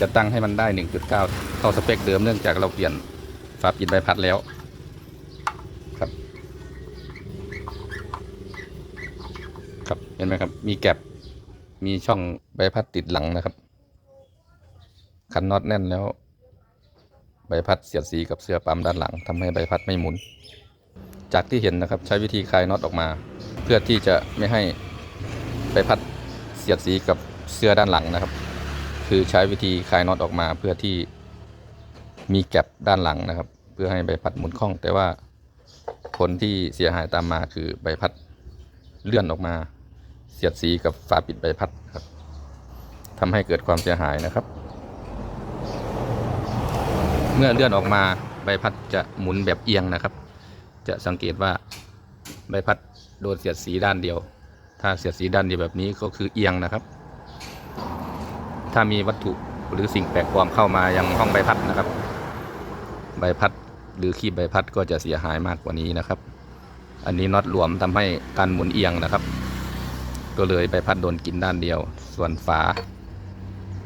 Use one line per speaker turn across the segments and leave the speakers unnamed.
จะตั้งให้มันได้ 1.9 เท่าสเปคเดิมเนื่องจากเราเปลี่ยนฝาปิดใบพัดแล้วครับ ครับเห็นไหมครับ มีแก็บมีช่องใบพัดติดหลังนะครับคันน็อตแน่นแล้ว ใบพัดเสียดสีกับเสื้อปั๊มด้านหลังทำให้ใบพัดไม่หมุน จากที่เห็นนะครับใช้วิธีคลายน็อตออกมา เพื่อที่จะไม่ให้ใบพัดเสียดสีกับเสื้อด้านหลังนะครับ คือใช้วิธีคลายน็อตออกมาเพื่อที่มีแก็บด้านหลังนะครับ เพื่อให้ใบพัดหมุนคล่อง แต่ว่าผลที่เสียหายตามมาคือใบพัดเลื่อนออกมา เสียดสีกับฝาปิดใบพัดครับทำให้เกิดความเสียหายนะครับ เมื่อเลื่อนออกมาใบพัดจะหมุนแบบเอียงนะครับ จะสังเกตว่าใบพัดโดนเสียดสีด้านเดียว ถ้าเสียดสีด้านเดียวแบบนี้ก็คือเอียงนะครับ ถ้ามีวัตถุหรือสิ่งแปลกปลอมเข้ามายังห้องใบพัดนะครับ ใบพัดหรือคีบใบพัดก็จะเสียหายมากกว่านี้นะครับ อันนี้น็อตรวมทำให้การหมุนเอียงนะครับ ก็เลยใบพัดโดนกินด้านเดียว ส่วนฝา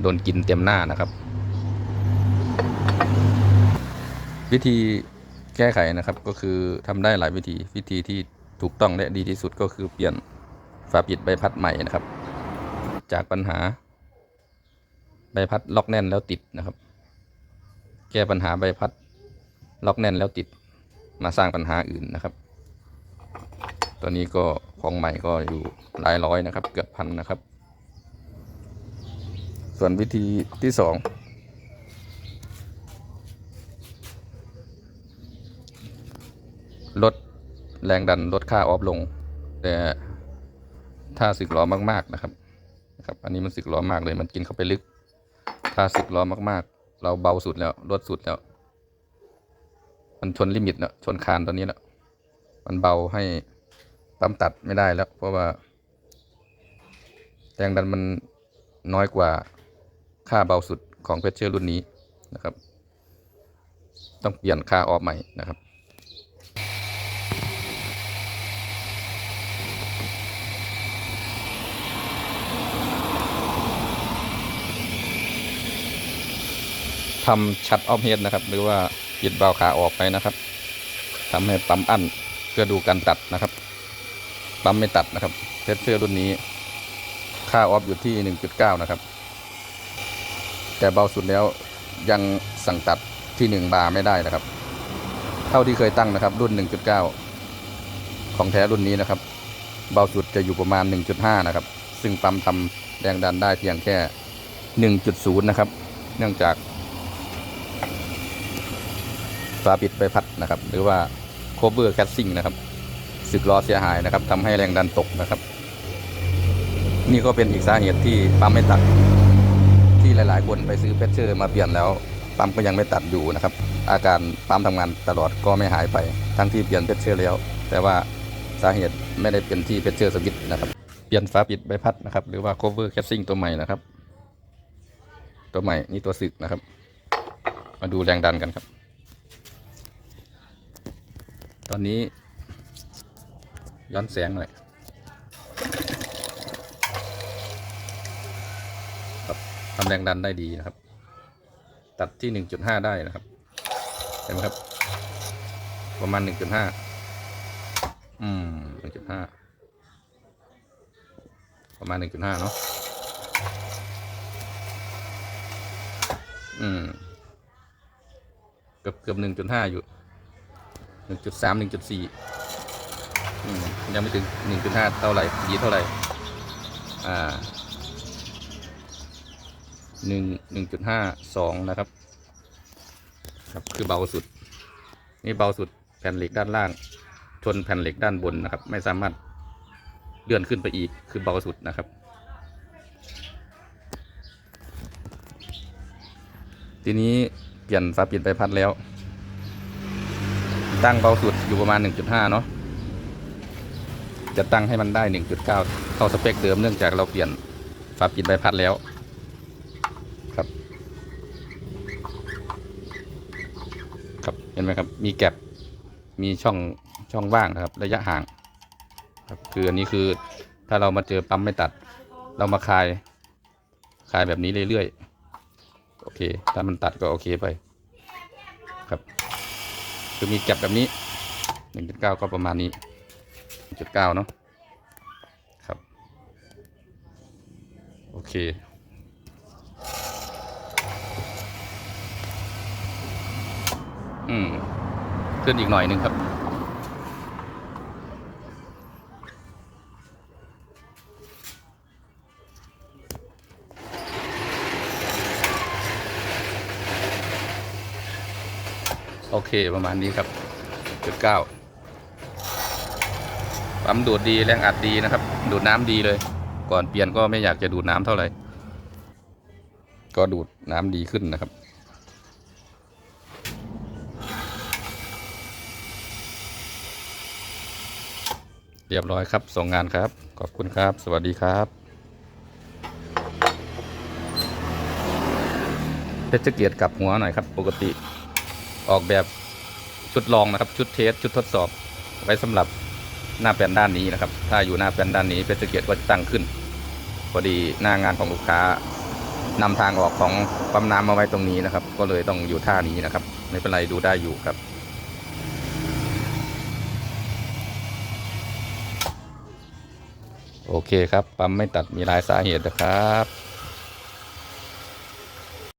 โดนกินเต็มหน้านะครับ วิธีแก้ไขนะครับก็คือทำได้หลายวิธีวิธีที่ถูกต้องและดีที่สุดก็คือเปลี่ยนฝาปิดใบพัดใหม่นะครับ จากปัญหา พัดล็อกแน่นแล้วติดนะครับ แก้ปัญหาใบพัดล็อกแน่นแล้วติดมาสร้างปัญหาอื่นนะครับ ตัวนี้ก็ของใหม่ก็อยู่หลายร้อยนะครับ เกือบพันนะครับ ส่วนวิธีที่สองลดแรงดันลดค่าออฟลง แต่ถ้าสึกล้อมากๆนะครับนะครับ อันนี้มันสึกล้อมากเลยมันกินเข้าไปลึก ถ้าสึกล้อมากๆ เราเบาสุดแล้วลดสุดแล้ว มันชนลิมิตแล้วชนคานตอนนี้แล้วมันเบาให้ปั๊มตัดไม่ได้แล้ว เพราะว่าแรงดันมันน้อยกว่าค่าเบาสุดของเพชเชอร์รุ่นนี้นะครับ ต้องเปลี่ยนค่าออฟใหม่นะครับ ทำชัดออฟเฮดนะครับ หรือว่าปิดเบาขาออกไปนะครับทำให้ปั๊มอั้นเพื่อดูการตัดนะครับ ปั๊มไม่ตัดนะครับเทสเซอร์รุ่นนี้ ค่าออฟอยู่ที่ 1.9 นะครับ แต่เบาสุดแล้วยังสั่งตัดที่ 1 บาร์ไม่ได้นะครับ เท่าที่เคยตั้งนะครับ รุ่น 1.9 ของแท้รุ่นนี้นะครับ เบาสุดจะอยู่ประมาณ 1.5 นะครับ ซึ่งปั๊มทำแรงดันได้เพียงแค่ 1.0 นะครับ เนื่องจาก ฝาปิดใบพัดนะครับ หรือว่า cover casing นะครับสึกล้อเสียหายนะครับทำให้แรงดันตกนะครับ นี่ก็เป็นอีกสาเหตุที่ปั๊มไม่ตัด ที่หลาย ๆ คนไปซื้อเพชเชอร์มาเปลี่ยนแล้วปั๊มก็ยังไม่ตัดอยู่นะครับ อาการปั๊มทำงานตลอดก็ไม่หายไป ทั้งที่เปลี่ยนเพชเชอร์แล้ว แต่ว่าสาเหตุไม่ได้เป็นที่เพชเชอร์สวิตช์นะครับเปลี่ยนฝาปิดใบพัดนะครับ หรือว่า cover casing ตัวใหม่นะครับ ตัวใหม่นี่ตัวสึกนะครับ มาดูแรงดันกันครับ ตอนนี้ย้อนแสงหน่อยครับทำแรงดันได้ดีนะครับ ตัดที่หนึ่งจุดห้าได้นะครับ เห็นไหมครับ ประมาณหนึ่งจุดห้าอืมหนึ่งจุดห้าประมาณหนึ่งจุดห้าเนาะอืม เกือบเกือบหนึ่งจุดห้าอยู่ หนึ่งจุดสามหนึ่งจุดสี่ยังไม่ถึงหนึ่งจุดห้าเท่าไหร่ดีเท่าไหร่อ่าหนึ่งหนึ่งจุดห้าสองนะครับ ครับคือเบาสุด นี่เบาสุดแผ่นเหล็กด้านล่าง ชนแผ่นเหล็กด้านบนนะครับ ไม่สามารถเลื่อนขึ้นไปอีกคือเบาสุดนะครับ ทีนี้เปลี่ยนฝาปิดใบพัดแล้ว ตั้งเบาสุดอยู่ประมาณ 1.5 เนาะจะตั้งให้มันได้ 1.9เท่าสเปคเดิมเนื่องจากเราเปลี่ยนฝาปิดใบพัดแล้วครับ ครับเห็นไหมครับ มีแก็บมีช่องช่องว่างนะครับ ระยะห่าง ครับคืออันนี้คือถ้าเรามาเจอปั๊มไม่ตัด เรามาคลายคลายแบบนี้เรื่อยๆโอเค ถ้ามันตัดก็โอเคไป ครับ คือมีแก็บแบบนี้หนึ่งจุดเก้าก็ประมาณนี้จุดเก้าเนาะครับ โอเคอืมขึ้นอีกหน่อยนึงครับ โอเคประมาณนี้ครับจุดเก้าปั๊มดูดดีแรงอัดดีนะครับ ดูดน้ำดีเลย ก่อนเปลี่ยนก็ไม่อยากจะดูดน้ำเท่าไหร่ ก็ดูดน้ำดีขึ้นนะครับเรียบร้อยครับ ส่งงานครับ ขอบคุณครับ สวัสดีครับเพชรเกียรติกลับหัวหน่อยครับ ปกติ ออกแบบชุดลองนะครับ ชุดเทสชุดทดสอบ ไว้สำหรับหน้าแปลนด้านนี้นะครับ ถ้าอยู่หน้าแปลนด้านนี้เพชรเกียรติก็จะตั้งขึ้น พอดีหน้างานของลูกค้านำทางออกของปั๊มน้ำมาไว้ตรงนี้นะครับ ก็เลยต้องอยู่ท่านี้นะครับ ไม่เป็นไรดูได้อยู่ครับ โอเคครับปั๊มไม่ตัดมีหลายสาเหตุนะครับ